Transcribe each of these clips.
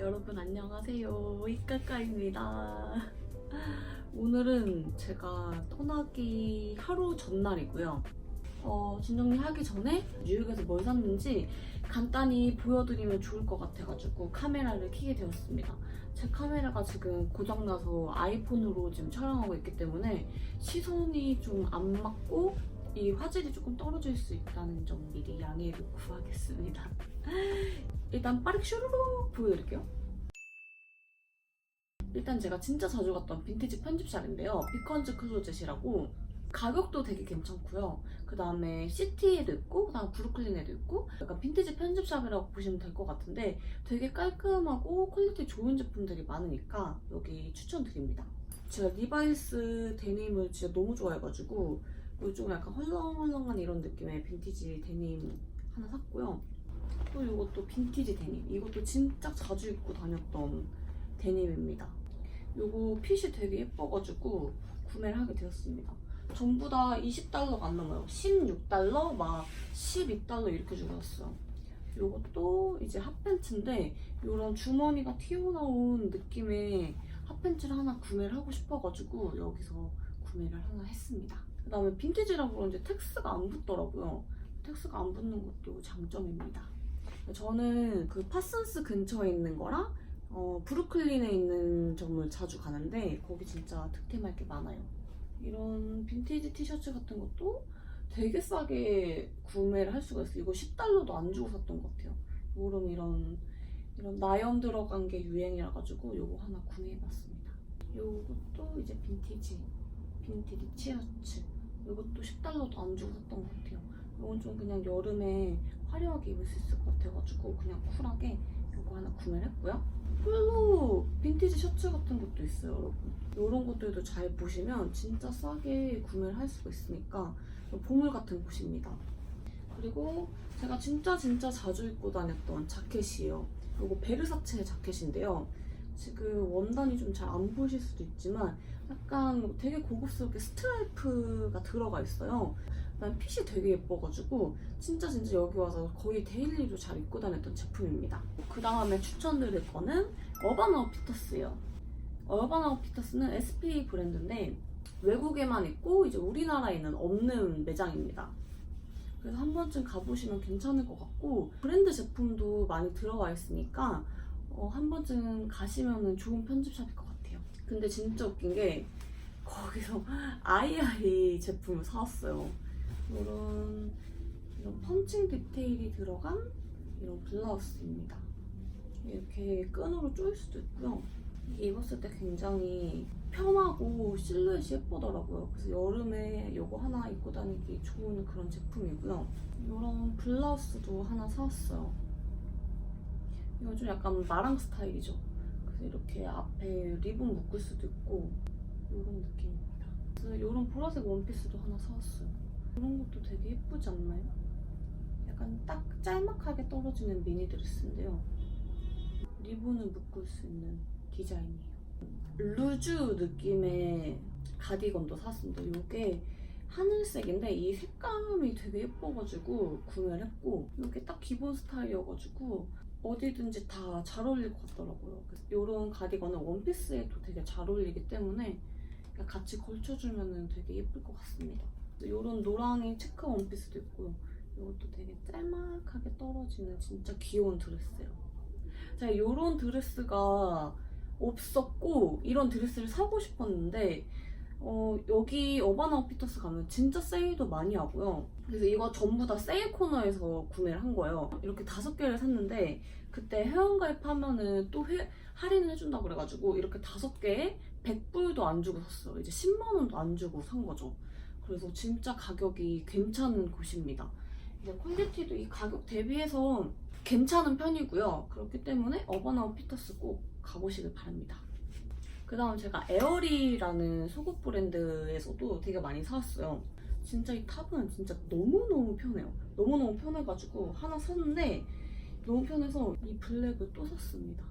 여러분 안녕하세요. 이까까입니다. 오늘은 제가 떠나기 하루 전날이고요. 어, 진정리 하기 전에 뉴욕에서 뭘 샀는지 간단히 보여드리면 좋을 것 같아가지고 카메라를 켜게 되었습니다. 제 카메라가 지금 고장나서 아이폰으로 지금 촬영하고 있기 때문에 시선이 좀 안 맞고 이 화질이 조금 떨어질 수 있다는 점 미리 양해를 구하겠습니다. 일단 빠르게 슈루룩 보여드릴게요. 일단 제가 진짜 자주 갔던 빈티지 편집샵인데요. 비컨즈 클로젯이라고 가격도 되게 괜찮고요. 그 다음에 시티에도 있고, 그 다음 브루클린에도 있고, 약간 빈티지 편집샵이라고 보시면 될 것 같은데 되게 깔끔하고 퀄리티 좋은 제품들이 많으니까 여기 추천드립니다. 제가 리바이스 데님을 진짜 너무 좋아해가지고 요즘 약간 헐렁헐렁한 이런 느낌의 빈티지 데님 하나 샀고요. 또 이것도 빈티지 데님. 이것도 진짜 자주 입고 다녔던 데님입니다. 요거 핏이 되게 예뻐가지고 구매를 하게 되었습니다. 전부 다 20달러가 안 넘어요. 16달러, 막 12달러 이렇게 주고 샀어요. 요것도 이제 핫팬츠인데 이런 주머니가 튀어나온 느낌의 핫팬츠를 하나 구매를 하고 싶어가지고 여기서 구매를 하나 했습니다. 그 다음에 빈티지라고 그런지 텍스가 안 붙더라고요. 텍스가 안 붙는 것도 장점입니다. 저는 그 파슨스 근처에 있는 거랑 어, 브루클린에 있는 점을 자주 가는데 거기 진짜 득템할 게 많아요. 이런 빈티지 티셔츠 같은 것도 되게 싸게 구매를 할 수가 있어요. 이거 10달러도 안 주고 샀던 것 같아요. 요런 이런 이런 나염 들어간 게 유행이라 가지고 요거 하나 구매해봤습니다. 요것도 이제 빈티지 빈티지 티셔츠. 요것도 10달러도 안 주고 샀던 것 같아요. 이건 좀 그냥 여름에 화려하게 입을 수 있을 것 같아가지고 그냥 쿨하게 요거 하나 구매를 했고요. 폴로 빈티지 셔츠 같은 것도 있어요, 여러분. 이런 것들도 잘 보시면 진짜 싸게 구매를 할 수가 있으니까 보물 같은 곳입니다. 그리고 제가 진짜 진짜 자주 입고 다녔던 자켓이에요. 이거 베르사체 자켓인데요. 지금 원단이 좀 잘 안 보이실 수도 있지만 약간 되게 고급스럽게 스트라이프가 들어가 있어요. 그다음 핏이 되게 예뻐가지고 진짜 진짜 여기 와서 거의 데일리로 잘 입고 다녔던 제품입니다. 그 다음에 추천드릴 거는 어반 아웃피터스예요. 어반 아웃피터스는 SP 브랜드인데 외국에만 있고 이제 우리나라에는 없는 매장입니다. 그래서 한 번쯤 가보시면 괜찮을 것 같고 브랜드 제품도 많이 들어와 있으니까 어, 한 번쯤 가시면 좋은 편집샵일 것 같아요. 근데 진짜 웃긴 게 거기서 아이아이 제품을 사왔어요. 이런 이런 펀칭 디테일이 들어간 이런 블라우스입니다. 이렇게 끈으로 조일 수도 있고요. 입었을 때 굉장히 편하고 실루엣이 예쁘더라고요. 그래서 여름에 이거 하나 입고 다니기 좋은 그런 제품이고요. 이런 블라우스도 하나 사왔어요. 이건 좀 약간 마랑 스타일이죠. 그래서 이렇게 앞에 리본 묶을 수도 있고 이런 느낌입니다. 그래서 이런 보라색 원피스도 하나 사왔어요. 이런 것도 되게 예쁘지 않나요? 약간 딱 짤막하게 떨어지는 미니 드레스인데요. 리본을 묶을 수 있는 디자인이에요. 루즈 느낌의 가디건도 샀습니다. 이게 하늘색인데 이 색감이 되게 예뻐가지고 구매를 했고 이게 딱 기본 스타일이어가지고 어디든지 다 잘 어울릴 것 같더라고요. 이런 가디건은 원피스에도 되게 잘 어울리기 때문에 같이 걸쳐주면 되게 예쁠 것 같습니다. 이런 노랑의 체크 원피스도 있고요. 이것도 되게 짤막하게 떨어지는 진짜 귀여운 드레스예요. 제가 이런 드레스가 없었고 이런 드레스를 사고 싶었는데 어, 여기 어반 아웃피터스 가면 진짜 세일도 많이 하고요. 그래서 이거 전부 다 세일 코너에서 구매를 한 거예요. 이렇게 다섯 개를 샀는데 그때 회원가입하면은 또 회, 할인을 해준다고 그래가지고 이렇게 다섯 개에 100불도 안 주고 샀어요. 이제 10만 원도 안 주고 산 거죠. 그래서 진짜 가격이 괜찮은 곳입니다. 이제 퀄리티도 이 가격 대비해서 괜찮은 편이고요. 그렇기 때문에 어바나우 피터스 꼭 가보시길 바랍니다. 그 다음 제가 에어리라는 속옷 브랜드에서도 되게 많이 사왔어요. 진짜 이 탑은 진짜 너무너무 편해요. 너무너무 편해가지고 하나 샀는데 너무 편해서 이 블랙을 또 샀습니다.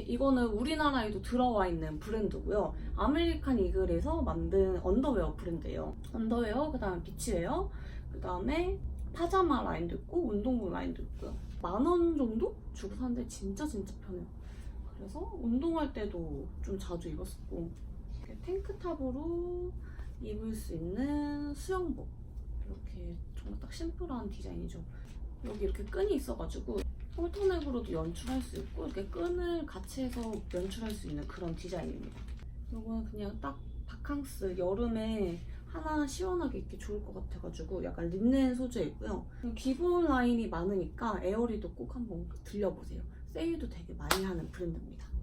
이거는 우리나라에도 들어와 있는 브랜드고요. 아메리칸 이글에서 만든 언더웨어 브랜드예요. 언더웨어, 그 다음에 비치웨어, 그 다음에 파자마 라인도 있고 운동복 라인도 있고요. 만 원 정도 주고 샀는데 진짜 진짜 편해요. 그래서 운동할 때도 좀 자주 입었었고 탱크탑으로 입을 수 있는 수영복 이렇게 정말 딱 심플한 디자인이죠. 여기 이렇게 끈이 있어가지고 홀터넥으로도 연출할 수 있고 이렇게 끈을 같이 해서 연출할 수 있는 그런 디자인입니다. 이거는 그냥 딱 바캉스 여름에 하나 시원하게 입기 좋을 것 같아가지고 약간 린넨 소재에 있고요. 기본 라인이 많으니까 에어리도 꼭 한번 들려보세요. 세일도 되게 많이 하는 브랜드입니다.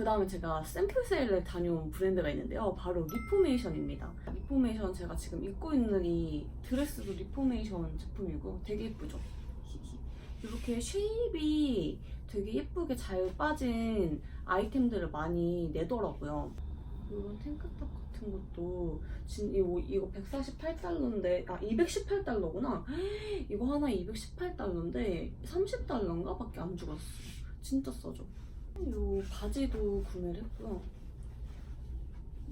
그 다음에 제가 샘플 세일을 다녀온 브랜드가 있는데요. 바로 리포메이션입니다. 리포메이션 제가 지금 입고 있는 이 드레스도 리포메이션 제품이고 되게 예쁘죠? 이렇게 쉐입이 되게 예쁘게 잘 빠진 아이템들을 많이 내더라고요. 이런 탱크탑 같은 것도 진 이거, 이거 148달러인데 아 218달러구나. 이거 하나 218달러인데 30달러인가 밖에 안 주었어. 진짜 싸죠. 이 바지도 구매를 했고요.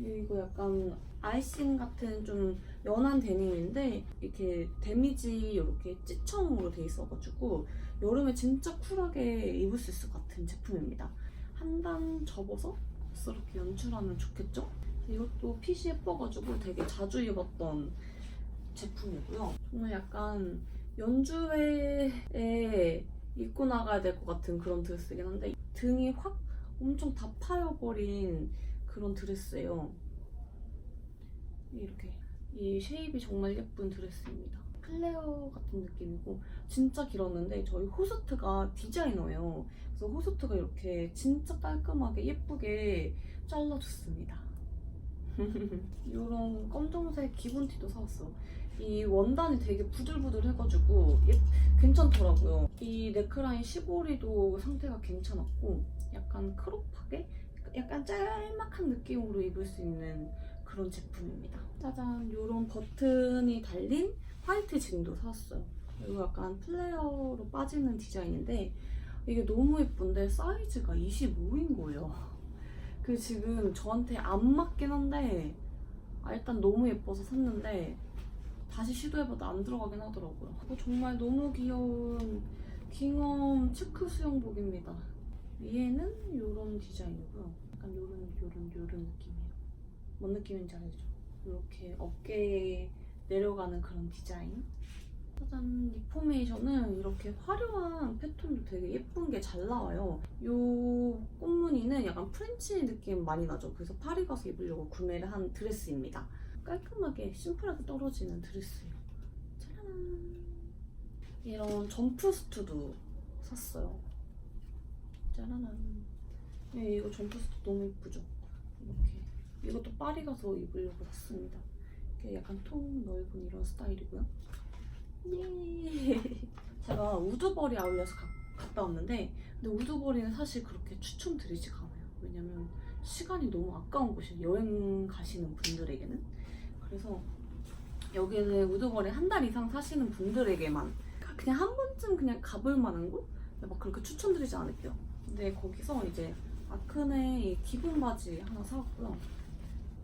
이거 약간 아이싱 같은 좀 연한 데님인데 이렇게 데미지 이렇게 찌청으로 돼 있어가지고 여름에 진짜 쿨하게 입을 수 있을 것 같은 제품입니다. 한 단 접어서 이렇게 연출하면 좋겠죠? 이것도 핏이 예뻐가지고 되게 자주 입었던 제품이고요. 정말 약간 연주회에 입고 나가야 될 것 같은 그런 드레스이긴 한데 등이 확 엄청 다 파여버린 그런 드레스예요. 이렇게 이 쉐입이 정말 예쁜 드레스입니다. 플레어 같은 느낌이고 진짜 길었는데 저희 호스트가 디자이너예요. 그래서 호스트가 이렇게 진짜 깔끔하게 예쁘게 잘라줬습니다. 이런 검정색 기본 티도 사왔어. 이 원단이 되게 부들부들해가지고 예- 괜찮더라고요. 이 넥라인 시보리도 상태가 괜찮았고 약간 크롭하게 약간 짤막한 느낌으로 입을 수 있는 그런 제품입니다. 짜잔, 이런 버튼이 달린 화이트 진도 사왔어요. 이거 약간 플레어로 빠지는 디자인인데 이게 너무 예쁜데 사이즈가 25인 거예요. 그 지금 저한테 안 맞긴 한데 아, 일단 너무 예뻐서 샀는데 다시 시도해봐도 안 들어가긴 하더라고요. 이거 정말 너무 귀여운 킹엄 체크 수영복입니다. 위에는 이런 디자인이고요. 약간 요런 요런 요런 느낌이에요. 뭔 느낌인지 알죠? 이렇게 어깨에 내려가는 그런 디자인. 짜잔, 리포메이션은 이렇게 화려한 패턴도 되게 예쁜 게 잘 나와요. 이 꽃무늬는 약간 프렌치 느낌 많이 나죠. 그래서 파리 가서 입으려고 구매를 한 드레스입니다. 깔끔하게 심플하게 떨어지는 드레스예요. 짜란. 이런 점프스트도 샀어요. 짜라란. 네, 이거 점프스트 너무 예쁘죠? 이렇게. 이것도 파리 가서 입으려고 샀습니다. 이렇게 약간 통 넓은 이런 스타일이고요. 예. 제가 우드버리 아울렛을 가- 갔다 왔는데 근데 우드버리는 사실 그렇게 추천드리지가 않아요. 왜냐면 시간이 너무 아까운 곳이에요. 여행 가시는 분들에게는. 그래서 여기는 우드버리 한 달 이상 사시는 분들에게만 그냥 한 번쯤 그냥 가볼 만한 곳? 막 그렇게 추천드리지 않을게요. 근데 거기서 이제 아크네 이 기본 바지 하나 사왔고요.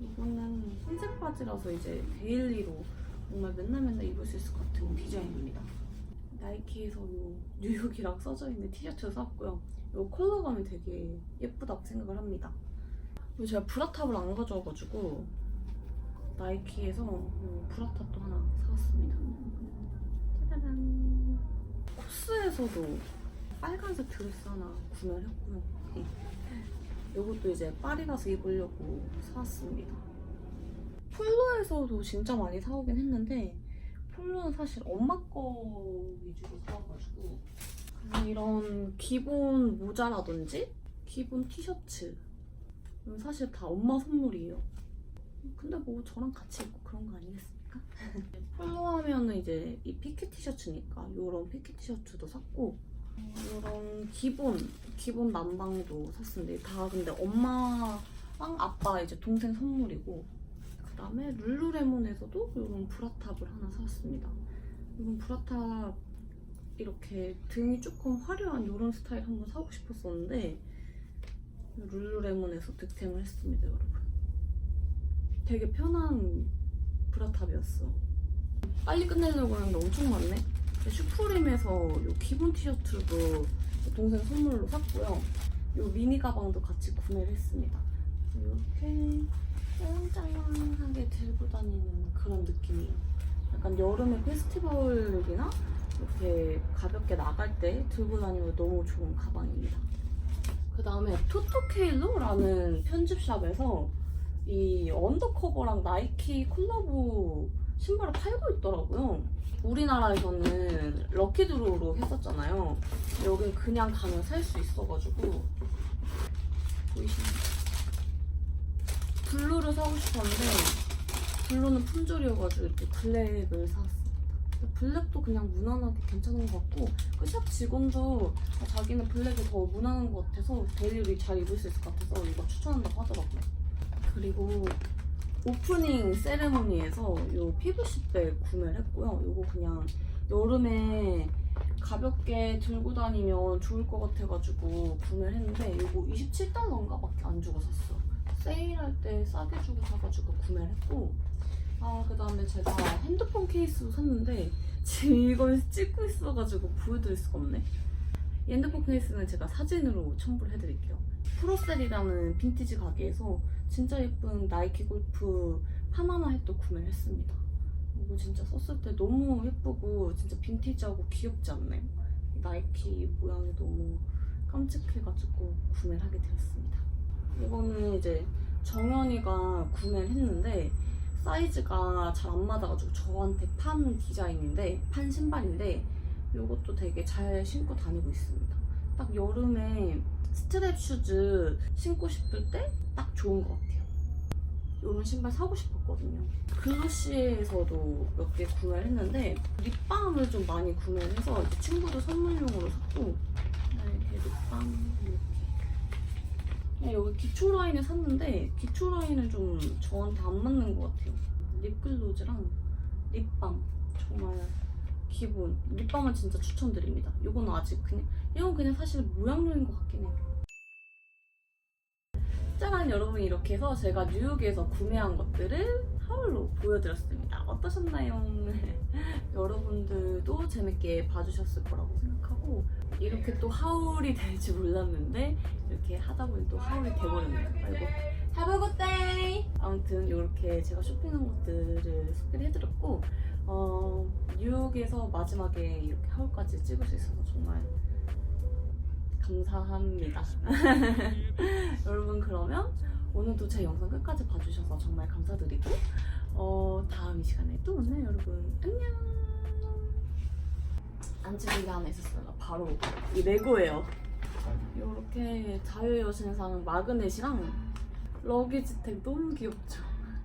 이거는 흰색 바지라서 이제 데일리로 정말 맨날 맨날 입을 수 있을 것 같은 디자인입니다. 나이키에서 요 뉴욕이랑 써져 있는 티셔츠 샀고요. 요 컬러감이 되게 예쁘다고 생각을 합니다. 제가 브라탑을 안 가져와가지고 나이키에서 요 브라탑도 하나 사왔습니다. 짜라란. 코스에서도 빨간색 드레스 하나 구매를 했고요. 이것도 이제 파리 가서 입으려고 사왔습니다. 폴로에서도 진짜 많이 사오긴 했는데 폴로는 사실 엄마 거 위주로 사와가지고 그래서 이런 기본 모자라든지 기본 티셔츠 이건 사실 다 엄마 선물이에요. 근데 뭐 저랑 같이 입고 그런 거 아니겠습니까? 폴로 하면은 이제 이 피켓 티셔츠니까 이런 피켓 티셔츠도 샀고 이런 기본 기본 남방도 샀습니다. 다 근데 엄마랑 아빠 이제 동생 선물이고 그 다음에 룰루레몬에서도 이런 브라탑을 하나 샀습니다. 이런 브라탑 이렇게 등이 조금 화려한 이런 스타일 한번 사고 싶었었는데 룰루레몬에서 득템을 했습니다, 여러분. 되게 편한 브라탑이었어. 빨리 끝내려고 하는데 엄청 많네. 슈프림에서 요 기본 티셔츠도 동생 선물로 샀고요. 요 미니 가방도 같이 구매를 했습니다. 이렇게 짱짱하게 들고 다니는 그런 느낌이에요. 약간 여름에 페스티벌이나 이렇게 가볍게 나갈 때 들고 다니면 너무 좋은 가방입니다. 그 다음에 토토케일로라는 편집샵에서 이 언더커버랑 나이키 콜라보 신발을 팔고 있더라고요. 우리나라에서는 럭키드로우로 했었잖아요. 여긴 그냥 가면 살 수 있어가지고 보이시나요? 블루를 사고 싶었는데 블루는 품절이어가지고 이렇게 블랙을 샀습니다. 블랙도 그냥 무난하게 괜찮은 것 같고 그 샵 직원도 아, 자기는 블랙이 더 무난한 것 같아서 데일리 잘 입을 수 있을 것 같아서 이거 추천한다고 하더라고요. 그리고 오프닝 세레모니에서 이 피부십백 구매를 했고요. 이거 그냥 여름에 가볍게 들고 다니면 좋을 것 같아가지고 구매를 했는데 이거 27달러인가 밖에 안 주고 샀어. 세일할 때 싸게 주고 사가지고 구매를 했고 아 그 다음에 제가 핸드폰 케이스도 샀는데 지금 이걸 찍고 있어가지고 보여드릴 수가 없네. 이 핸드폰 케이스는 제가 사진으로 첨부를 해드릴게요. 프로셀이라는 빈티지 가게에서 진짜 예쁜 나이키 골프 파나마 햇도 구매를 했습니다. 이거 진짜 썼을 때 너무 예쁘고 진짜 빈티지하고 귀엽지 않나요? 이 나이키 모양이 너무 깜찍해가지고 구매를 하게 되었습니다. 이거는 이제 정연이가 구매를 했는데 사이즈가 잘 안 맞아가지고 저한테 판 디자인인데 판 신발인데 이것도 되게 잘 신고 다니고 있습니다. 딱 여름에 스트랩 슈즈 신고 싶을 때 딱 좋은 것 같아요. 이런 신발 사고 싶었거든요. 글로시에서도 몇 개 구매를 했는데 립밤을 좀 많이 구매를 해서 이제 친구도 선물용으로 샀고 네, 이렇게 립밤 이렇게 그냥 여기 기초 라인을 샀는데 기초 라인은 좀 저한테 안 맞는 것 같아요. 립글로즈랑 립밤 정말 기본 립밤은 진짜 추천드립니다. 이건 아직 그냥 이건 그냥 사실 모양료인 것 같긴 해요. 짠 여러분 이렇게 해서 제가 뉴욕에서 구매한 것들을 하울로 보여드렸습니다. 어떠셨나요? 여러분들도 재밌게 봐주셨을 거라고 생각하고 이렇게 또 하울이 될지 몰랐는데 이렇게 하다 보니 또 하울이 돼버렸네요. 아이고 Have a! 아무튼 이렇게 제가 쇼핑한 것들을 소개를 해드렸고 어, 뉴욕에서 마지막에 이렇게 하울까지 찍을 수 있어서 정말 감사합니다. 여러분 그러면 오늘도 제 영상 끝까지 봐주셔서 정말 감사드리고 어, 다음 이 시간에 또 만나요 여러분. 안녕! 게 하나 있었어요. 바로 이 레고예요. 이렇게 자유여신상 마그넷이랑 러기지텍 너무 귀엽죠?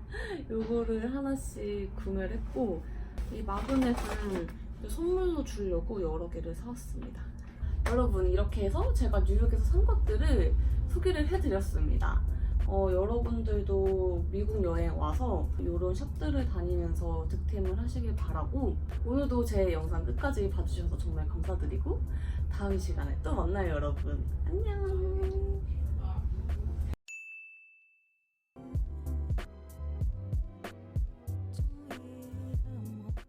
요거를 하나씩 구매를 했고 이 마그넷을 선물로 주려고 여러 개를 사왔습니다 여러분 이렇게 해서 제가 뉴욕에서 산 것들을 소개를 해드렸습니다. 어, 여러분들도 미국 여행 와서 이런 샵들을 다니면서 득템을 하시길 바라고 오늘도 제 영상 끝까지 봐주셔서 정말 감사드리고 다음 시간에 또 만나요 여러분. 안녕.